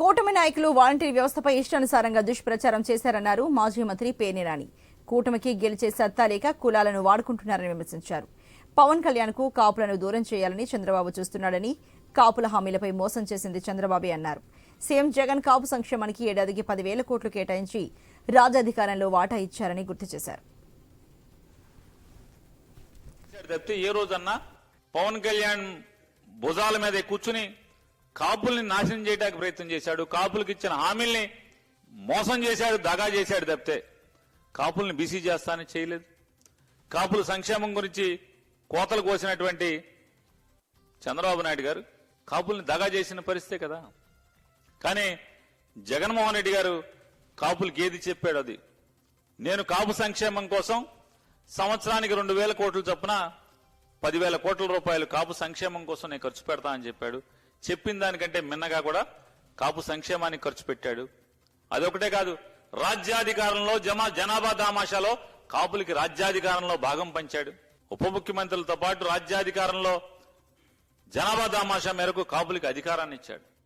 కూటమి నాయకులు వాలంటీర్ వ్యవస్థపై ఇష్టానుసారంగా దుష్ప్రచారం చేశారన్నారు మాజీ మంత్రి పేర్నిరాణి కూటమికి గెలిచే సత్తా లేక కులాలను వాడుకుంటున్నారని విమర్శించారు. పవన్ కళ్యాణ్కు కాపులను దూరం చేయాలని చంద్రబాబు చూస్తున్నాడని కాపుల హామీలపై మోసం చేసింది చంద్రబాబే అన్నారు. సీఎం జగన్ కాపు సంక్షేమానికి ఏడాదికి పదివేల కోట్లు కేటాయించి రాజాధికారంలో వాటా ఇచ్చారని గుర్తు చేశారు. తప్పితే ఏ రోజన్నా పవన్ కళ్యాణ్ భుజాల మీద కూర్చుని కాపుల్ని నాశనం చేయడానికి ప్రయత్నం చేశాడు కాపులకు ఇచ్చిన హామీల్ని మోసం చేశాడు దగా చేశాడు తప్పితే కాపుల్ని బీసీ చేస్తానని చేయలేదు. కాపుల సంక్షేమం గురించి కోతలు కోసినటువంటి చంద్రబాబు నాయుడు గారు కాపుల్ని దగా చేసిన పరిస్థితే కదా. కానీ జగన్మోహన్ రెడ్డి గారు కాపులకి ఏది చెప్పాడు అది? నేను కాపు సంక్షేమం కోసం సంవత్సరానికి రెండు వేల కోట్ల చొప్పున పదివేల కోట్ల రూపాయలు కాపు సంక్షేమం కోసం నేను ఖర్చు పెడతా అని చెప్పాడు. చెప్పిన దానికంటే మిన్నగా కూడా కాపు సంక్షేమానికి ఖర్చు పెట్టాడు. అదొకటే కాదు రాజ్యాధికారంలో జమా జనాభా దామాషాలో కాపులకి రాజ్యాధికారంలో భాగం పంచాడు. ఉప ముఖ్యమంత్రులతో పాటు రాజ్యాధికారంలో జనాభా దామాషా మేరకు కాపులకి అధికారాన్ని ఇచ్చాడు.